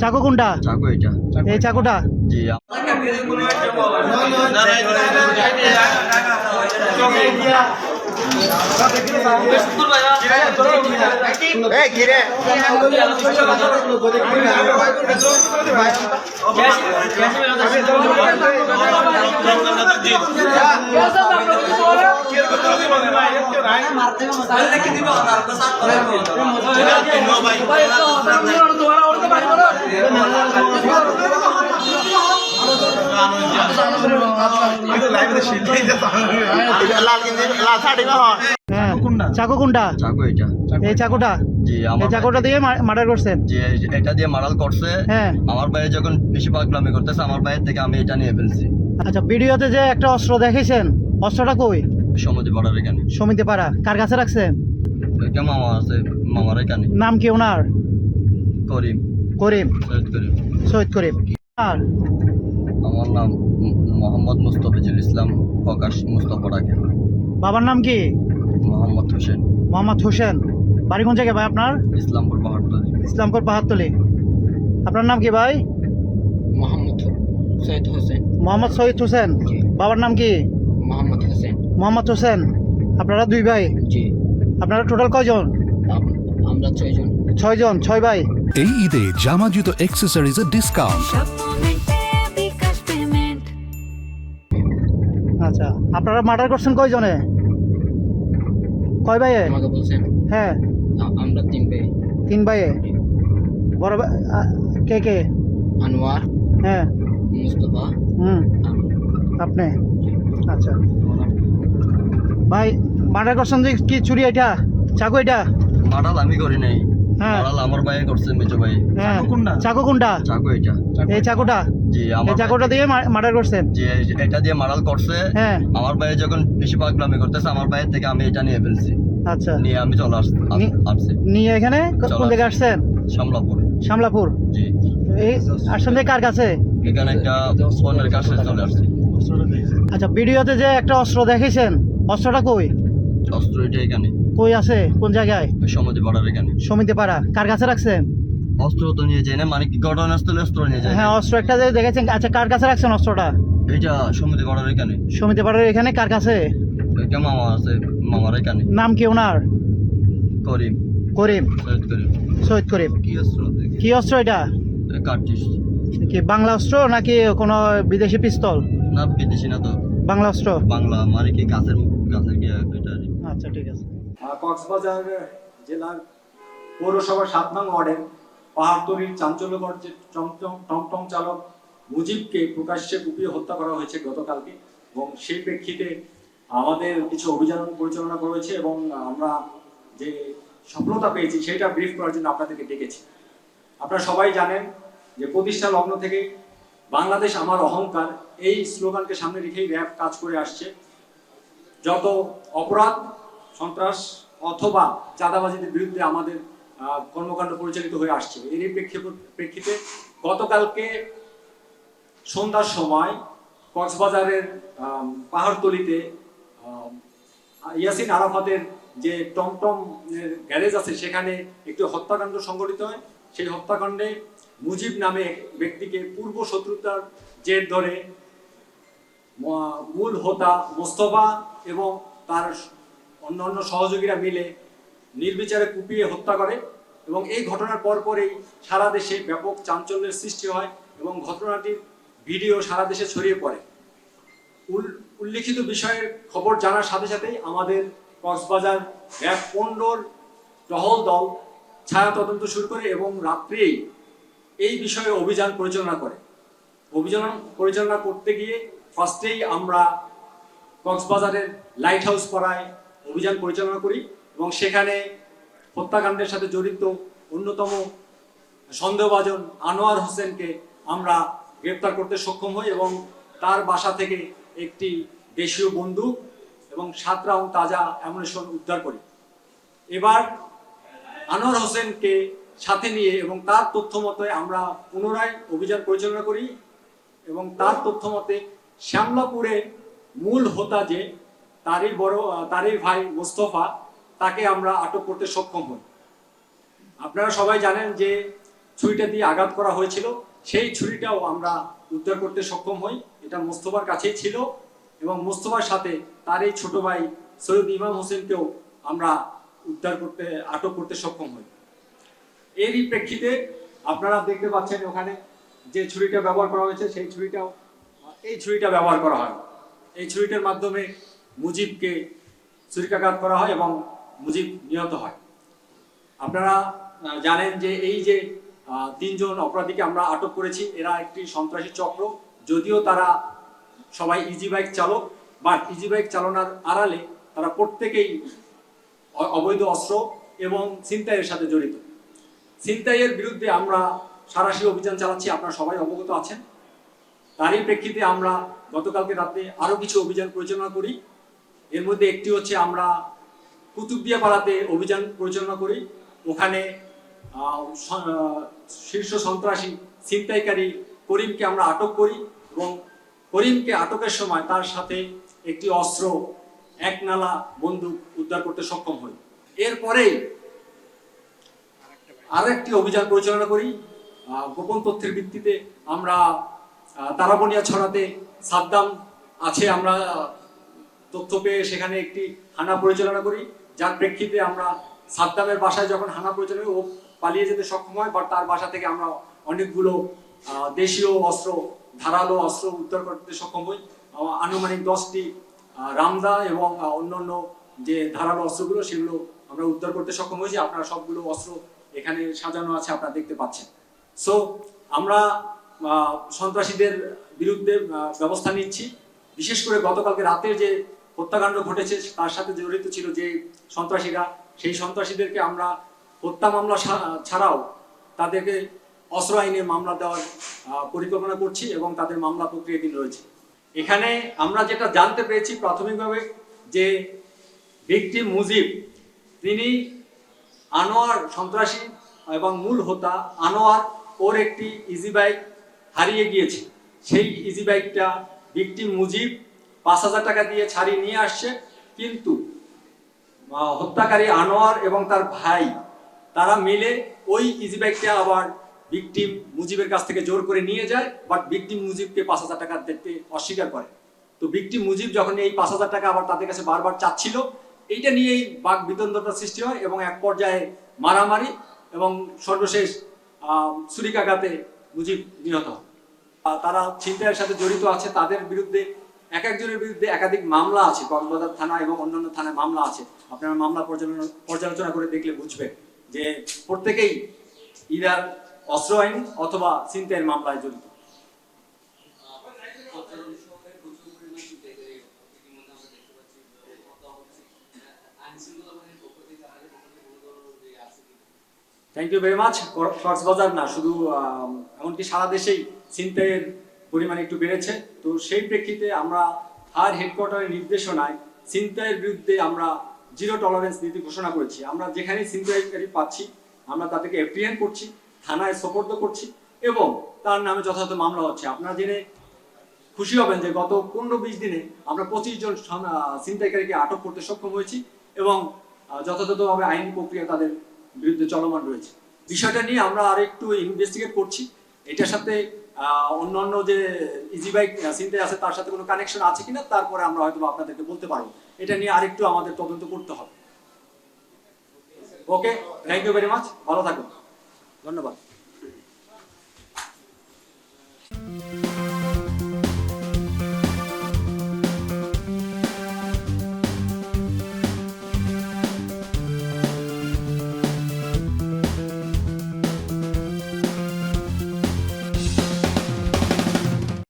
চাকু কোনটা চাকু এটা এই চাকুটা? জি কিরে লাল কিনতে লাল শাড়ি মা হয় হ্যাঁ কোনটা? চাকু কোনটা চাকু এটা এই চাকুটা? জি এই আমার চাকুটা দিয়ে মার্ডার করছেন এটা দিয়ে মারাল করছে। হ্যাঁ। আমার ভাই যখন বেশি পাগলামি করতেছে আমার ভাইয়ের থেকে আমি এটা নিয়ে ফেলছি। আচ্ছা ভিডিওতে যে একটা অস্ত্র দেখেছেন অস্ত্রটা কই? সমাধি পাড়ার এখানে। সমিতি পাড়া? কার কাছে রাখছেন এটা মামা আছে মামার এখানে। নাম কি ওনার? করিম। করিম। সৈয়দ করিম। সৈয়দ করিম। আর? আমার নাম মোহাম্মদ মুস্তফিজুল ইসলাম প্রকাশ মুস্তফা ডাকে বাবার নাম কি? মোহাম্মদ হোসেন। মোহাম্মদ হোসেন। বাড়ি কোন জায়গায় ভাই আপনার? ইসলামপুর পাহাড়তলি ইসলামপুর পাহাড়তলি আপনার নাম কি ভাই? মোহাম্মদ সৈয়দ হোসেন। মোহাম্মদ শহীদ হোসেন। বাবার নাম কি? মোহাম্মদ হোসেন। মোহাম্মদ হোসেন আপনারা দুই ভাই? জি। আপনারা টোটাল কয়জন? আমরা ছয়জন। ছয়জন ছয় ভাই? এই ঈদে জামা জুতো অ্যাক্সেসরিজের ডিসকাউন্ট আচ্ছা আপনারা মার্ডার করছেন কয়জনে? কয় ভাইয়ে? আমাকে বলছেন? হ্যাঁ। আমরা তিন ভাই। তিন ভাইয়ে? বড় ভাই আ, কে কে? আনোয়ার হ্যাঁ। মুস্তফা হুম। আপনি? আচ্ছা। ভাই মার্ডার করছেন যে কি চুরি এটা? চাকু এটা? মারাল আমি করি নাই। হ্যাঁ। আমার ভাই করছে মেজো ভাই। হ্যাঁ। চাকু কোনটা? চাকু এটা। এই চাকুটা? জি আমার চাকুটা দিয়ে মার্ডার করছেন? যে এটা দিয়ে মারাল করছে। হ্যাঁ। আমার ভাই যখন বেশি পাগলামি করতেছে আমার ভাইয়ের থেকে আমি এটা নিয়ে ফেলছি। আচ্ছা। নিয়ে আমি চলে আসছি। নিয়ে এখানে ক- কোন জায়গায় আসছেন? শামলাপুর। শামলাপুর? জি। এই আসছেন যে কার কাছে? এখানে একটা ফোনের কাছে চলে আসছি। আচ্ছা ভিডিওতে যে একটা অস্ত্র দেখেছেন অস্ত্রটা কই? অস্ত্র এটা এখানে। কই আছে? কোন জায়গায়? সমাধি পাড়ার এখানে। সমিতি পাড়া কার কাছে রাখছেন? অস্ত্র তো নিয়ে যায় না মানে কি ঘটনাস্থলে অস্ত্র নিয়ে যায়? হ্যাঁ অস্ত্র একটা দেখেছেন আচ্ছা কার কাছে রাখছেন অস্ত্রটা? এটা সমাধি পাড়ার এখানে। সমিতি পাড়ার এখানে কার কাছে? এটা মামা আছে মামার এখানে। নাম কি ওনার? করিম। করিম। সৈয়দ করিম। সৈয়দ করিম। কি অস্ত্র কি অস্ত্র এটা? কাটিস কি বাংলা অস্ত্র নাকি কোনো বিদেশি পিস্তল? না বিদেশি না তো। বাংলা অস্ত্র? বাংলা মানে কি গাছের আচ্ছা ঠিক আছে। কক্সবাজার জেলার পৌরসভা সাত নং ওয়ার্ডের পাহাড়তলির চাঞ্চল্যকর যে টমটম টমটম চালক মুজিবকে প্রকাশ্যে কুপিয়ে হত্যা করা হয়েছে গতকালকে এবং সেই প্রেক্ষিতে আমাদের কিছু অভিযান পরিচালনা করা হয়েছে এবং আমরা যে সফলতা পেয়েছি সেটা ব্রিফ করার জন্য আপনাদেরকে ডেকেছি। আপনারা সবাই জানেন যে প্রতিষ্ঠা লগ্ন থেকে বাংলাদেশ আমার অহংকার এই স্লোগানকে সামনে রেখেই র্যাব কাজ করে আসছে। যত অপরাধ, সন্ত্রাস অথবা চাঁদাবাজিদের বিরুদ্ধে আমাদের কর্মকাণ্ড পরিচালিত হয়ে আসছে, এরই প্রেক্ষিত- গতকালকে সন্ধ্যার সময় কক্সবাজারের পাহাড়তলিতে ইয়াসিন আরাফাতের যে টমটম গ্যারেজ আছে, সেখানে একটি হত্যাকাণ্ড সংঘটিত হয়। সেই হত্যাকাণ্ডে মুজিব নামে ব্যক্তিকে পূর্ব শত্রুতার জের ধরে মূল হোতা মোস্তফা এবং তার অন্যান্য সহযোগীরা মিলে নির্বিচারে কুপিয়ে হত্যা করে এবং এই ঘটনার পরপরেই সারা দেশে ব্যাপক চাঞ্চল্যের সৃষ্টি হয় এবং ঘটনাটির ভিডিও সারা দেশে ছড়িয়ে পড়ে। উল- উল্লিখিত বিষয়ের খবর জানার সাথে সাথেই আমাদের কক্সবাজার র্যাব পনেরোর টহল দল ছায়া তদন্ত শুরু করে এবং রাত্রেই এই বিষয়ে অভিযান পরিচালনা করে। অভিযান পরিচালনা করতে গিয়ে ফার্স্টেই আমরা কক্সবাজারের লাইট হাউস পাড়ায় অভিযান পরিচালনা করি এবং সেখানে হত্যাকাণ্ডের সাথে জড়িত অন্যতম সন্দেহভাজন আনোয়ার হোসেনকে আমরা গ্রেপ্তার করতে সক্ষম হই এবং তার বাসা থেকে একটি দেশীয় বন্দুক এবং সাত রাউন্ড তাজা অ্যামুনেশন উদ্ধার করি। এবার আনোয়ার হোসেনকে সাথে নিয়ে এবং তার তথ্য মতে আমরা পুনরায় অভিযান পরিচালনা করি এবং তার তথ্য মতে শ্যামলাপুরে মূল হোতা যে, তারই বড়, তারই ভাই মোস্তফা, তাকে আমরা আটক করতে সক্ষম হই। আপনারা সবাই জানেন যে ছুরিটা দিয়ে আঘাত করা হয়েছিল, সেই ছুরিটাও আমরা উদ্ধার করতে সক্ষম হই। এটা মোস্তফার কাছেই ছিল এবং মোস্তফার সাথে তার এই ছোট ভাই সৈয়দ ইমাম হোসেনকেও আমরা উদ্ধার করতে, আটক করতে সক্ষম হই। এরই প্রেক্ষিতে আপনারা দেখতে পাচ্ছেন ওখানে যে ছুরিটা ব্যবহার করা হয়েছে, সেই ছুরিটাও এই ছুরিটা ব্যবহার করা হয়। এই ছুরিটার মাধ্যমে মুজিবকে ছুরিকাঘাত করা হয় এবং মুজিব নিহত হয়। আপনারা জানেন যে এই যে তিনজন অপরাধীকে আমরা আটক করেছি, এরা একটি সন্ত্রাসী চক্র। যদিও তারা সবাই ইজি বাইক চালক বাট ইজি বাইক চালানোর আড়ালে তারা প্রত্যেকেই অবৈধ অস্ত্র এবং ছিনতাইয়ের সাথে জড়িত। ছিনতাইয়ের বিরুদ্ধে আমরা সারাশি অভিযান চালাচ্ছি, আপনারা সবাই অবগত আছেন। তারই প্রেক্ষিতে আমরা গতকালকে রাতে আরও কিছু অভিযান পরিচালনা করি। এর মধ্যে একটি হচ্ছে আমরা কুতুবদিয়া পাড়াতে অভিযান পরিচালনা করি। ওখানে শীর্ষ সন্ত্রাসী ছিনতাইকারী করিমকে আমরা আটক করি এবং করিমকে আটকের সময় তার সাথে একটি অস্ত্র, এক নালা বন্দুক উদ্ধার করতে সক্ষম হই। এরপরে আরও একটি অভিযান পরিচালনা করি। গোপন তথ্যের ভিত্তিতে আমরা তারাবনিয়া ছড়াতে সাদ্দাম আছে, আমরা তথ্য পেয়ে সেখানে একটি হানা পরিচালনা করি। যার প্রেক্ষিতে আমরা সাদ্দামের বাসায় যখন হানা পরিচালনা ও পালিয়ে যেতে সক্ষম হয় বা তার বাসা থেকে আমরা অনেকগুলো দেশীয় অস্ত্র, ধারালো অস্ত্র উদ্ধার করতে সক্ষম হই। আনুমানিক দশটি রামদা এবং অন্যান্য যে ধারালো অস্ত্রগুলো, সেগুলো আমরা উদ্ধার করতে সক্ষম হয়েছি। আপনারা সবগুলো অস্ত্র এখানে সাজানো আছে, আপনারা দেখতে পাচ্ছেন। সো আমরা সন্ত্রাসীদের বিরুদ্ধে ব্যবস্থা নিচ্ছি। বিশেষ করে গতকালকে রাতের যে হত্যাকাণ্ড ঘটেছে, তার সাথে জড়িত ছিল যে সন্ত্রাসীরা, সেই সন্ত্রাসীদেরকে আমরা হত্যা মামলা ছাড়াও তাদেরকে অস্ত্র আইনে মামলা দেওয়ার পরিকল্পনা করছি এবং তাদের মামলা প্রক্রিয়াধীন রয়েছে। এখানে আমরা যেটা জানতে পেরেছি প্রাথমিকভাবে যে ভিকটিম মুজিব, তিনি আনোয়ার সন্ত্রাসী এবং মূল হোতা আনোয়ার ওর একটি ইজি বাইক হারিয়ে গিয়েছে। সেই ইজি বাইকটা ভিকটিম মুজিব পাঁচ হাজার টাকা দিয়ে ছাড়িয়ে নিয়ে আসছে। কিন্তু হত্যাকারী আনোয়ার এবং তার ভাই তারা মিলে ওই ইজি বাইকটা আবার ভিকটিম মুজিবের কাছ থেকে জোর করে নিয়ে যায় বাট ভিকটিম মুজিবকে পাঁচ হাজার টাকা দিতে অস্বীকার করে। তো ভিকটিম মুজিব যখন এই পাঁচ হাজার টাকা আবার তাদের কাছে বারবার চাচ্ছিল এইটা নিয়েই বাক বিতন্দতা সৃষ্টি হয় এবং এক পর্যায়ে মারামারি এবং সর্বশেষ আহ, ছুরিকাঘাতে মুজিব নিহত হয়। তারা ছিনতাইয়ের সাথে জড়িত আছে, তাদের বিরুদ্ধে, এক একজনের বিরুদ্ধে একাধিক মামলা আছে, কক্সবাজার থানা এবং অন্যান্য থানায় মামলা আছে। আপনারা মামলা পর্যালোচনা করে দেখলে বুঝবেন যে প্রত্যেকেই ইদার অস্ত্র আইন অথবা ছিনতাইয়ের মামলায় জড়িত। Thank you very much Cox's Bazar না, শুধু এমনকি সারা দেশেই ছিনতাইয়ের পরিমাণ একটু বেড়েছে। তো সেই প্রেক্ষিতে আমরা হার হেডকোয়ার্টারের নির্দেশনায় ছিনতাইয়ের বিরুদ্ধে আমরা জিরো টলারেন্স নীতি ঘোষণা করেছি। আমরা যেখানে ছিনতাইকারী পাচ্ছি, আমরা তাদেরকে এফডিএন করছি, থানায় সোপর্দ করছি এবং তার নামে যথাযথ মামলা হচ্ছে। আপনারা জেনে খুশি হবেন যে গত পনেরো বিশ দিনে আমরা পঁচিশ জন ছিনতাইকারীকে আটক করতে সক্ষম হয়েছি এবং যথাযথভাবে আইনি প্রক্রিয়া তাদের বিরুদ্ধে চলমান রয়েছে। বিষয়টা নিয়ে আমরা আর একটু ইনভেস্টিগেট করছি। এটার সাথে অন্যান্য যে ইজি বাইক ছিনতাই আছে, তার সাথে কোনো কানেকশন আছে কিনা, তারপরে আমরা হয়তো আপনাদেরকে বলতে পারব। এটা নিয়ে আরেকটু আমাদের তদন্ত করতে হবে। Okay thank you very much ভালো থাকুন। ধন্যবাদ।